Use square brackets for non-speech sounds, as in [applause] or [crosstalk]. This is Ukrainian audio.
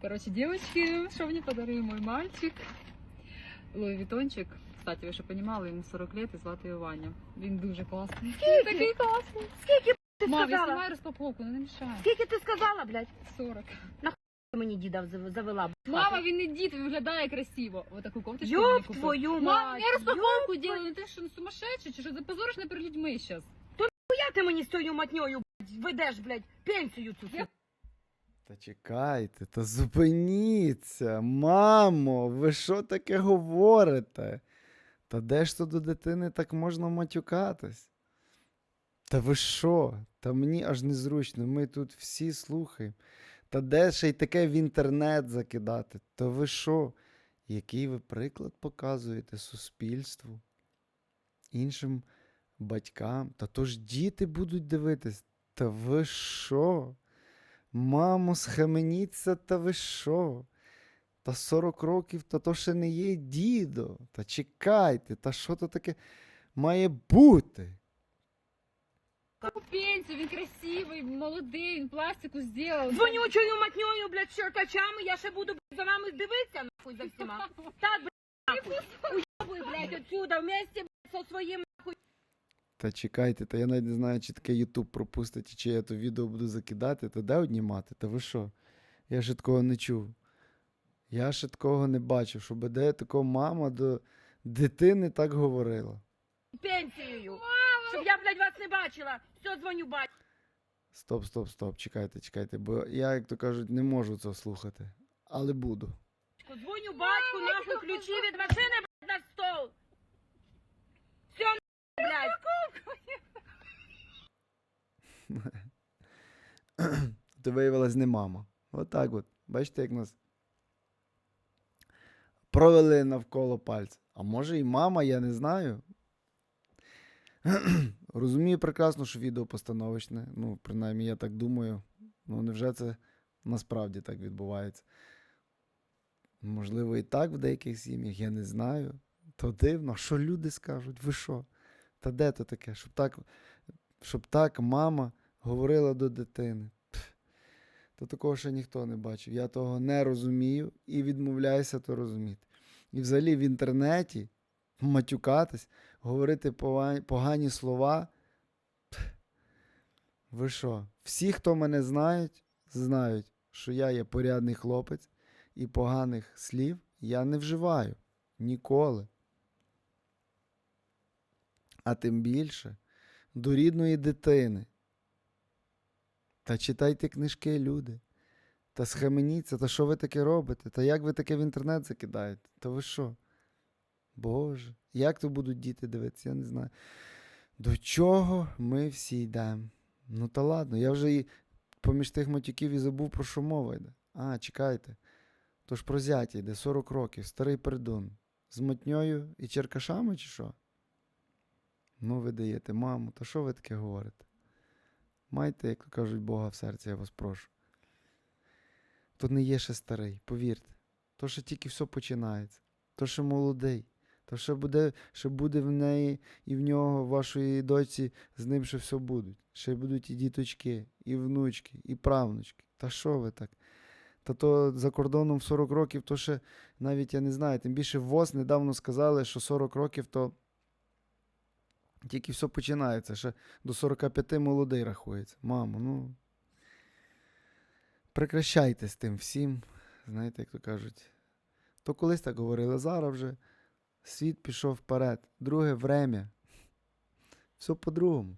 Короче, девочки, что мне подарил мой мальчик? Луї Вітончик. Кстати, ви ще понімали, йому 40 лет і звати його Ваня. Він дуже класний. Він такий класний. Скільки ти Мам, я сказала? знімаю розпаковку, ну не мішай. Скільки ти сказала, блядь? 40. Ти мені діда зав- завела. б. Мама, він не дід, він виглядає красиво. Ось таку кофточку мені Йоп купив. твою Мам, я розпаковку Йоп делаю, ну ти що, сумасшедший, чи що запозоришь перед людьми зараз? Я ти мені з тою матньою, блядь, ведеш, блядь, пенсію цю. Я- Та чекайте, та зупиніться. Мамо, ви що таке говорите? Та де ж то до дитини так можна матюкатись? Та ви що? Та мені аж незручно, ми тут всі слухаємо. Та де ще й таке в інтернет закидати? Та ви що? Який ви приклад показуєте суспільству, іншим батькам? Та то ж діти будуть дивитись. Та ви що? Мамо, схаменіться, та ви що? Та 40 років, та то ще не є дідо. Та чекайте, та що то таке має бути? Пенсію, він красивий, молодий, він пластику зробив. Вонючою матньою, блядь, черкачами, я ще буду, блядь, за вами дивитися, нахуй, за всіма. Так, блядь, нахуй. Уйобуй, блядь, отсюда, вместе, блядь, со своїм. Та чекайте, та я навіть не знаю, чи таке YouTube пропустить, чи я то відео буду закидати, та де однімати? Та ви що? Я ще такого не чув. Я ще такого не бачив, щоб де такого мама до дитини так говорила. пенсією. Щоб я, блядь, вас не бачила. Все, дзвоню, бать. Стоп, стоп, стоп, чекайте, чекайте, бо я, як то кажуть, не можу це слухати. Але буду. Дзвоню батьку, нахуй, ключі від машини, блядь, на стол. Все, блядь. [clears throat] То виявилась не мама. Отак от. Бачите, як нас провели навколо пальця. А може і мама, я не знаю. [clears throat] Розумію прекрасно, що відео постановочне. Ну, принаймні, я так думаю. Ну, невже це насправді так відбувається? Можливо, і так в деяких сім'ях, я не знаю. То дивно, що люди скажуть? Ви що? Та де то таке? Щоб так, щоб так мама говорила до дитини. То такого ще ніхто не бачив. Я того не розумію і відмовляюся то розуміти. І взагалі в інтернеті матюкатись, говорити погані слова. Ви що? Всі, хто мене знають, знають, що я є порядний хлопець і поганих слів я не вживаю ніколи. А тим більше до рідної дитини. Та читайте книжки, люди. Та схаменіться, та що ви таке робите? Та як ви таке в інтернет закидаєте? Та ви що? Боже, як то будуть діти дивитися, я не знаю. До чого ми всі йдемо? Ну та ладно, я вже і поміж тих матюків і забув, про що мова йде. А, чекайте. То ж про зяття йде 40 років, старий пердун. З мотньою і черкашами, чи що? Ну, ви даєте, мамо, та що ви таке говорите? Майте, як кажуть, Бога в серці, я вас прошу. То не є ще старий, повірте. То ще тільки все починається. То ще молодий. То ще буде, ще буде в неї і в нього, вашої дочці, з ним ще все будуть. Ще будуть і діточки, і внучки, і правнучки. Та що ви так? Та то за кордоном в 40 років, то ще навіть я не знаю. Тим більше ВОЗ недавно сказали, що 40 років то тільки все починається. Ще до 45 молодий рахується. Мамо, ну. Прекращайте з тим всім. Знаєте, як то кажуть. То колись так говорили, зараз вже світ пішов вперед. Друге время. Все по-другому.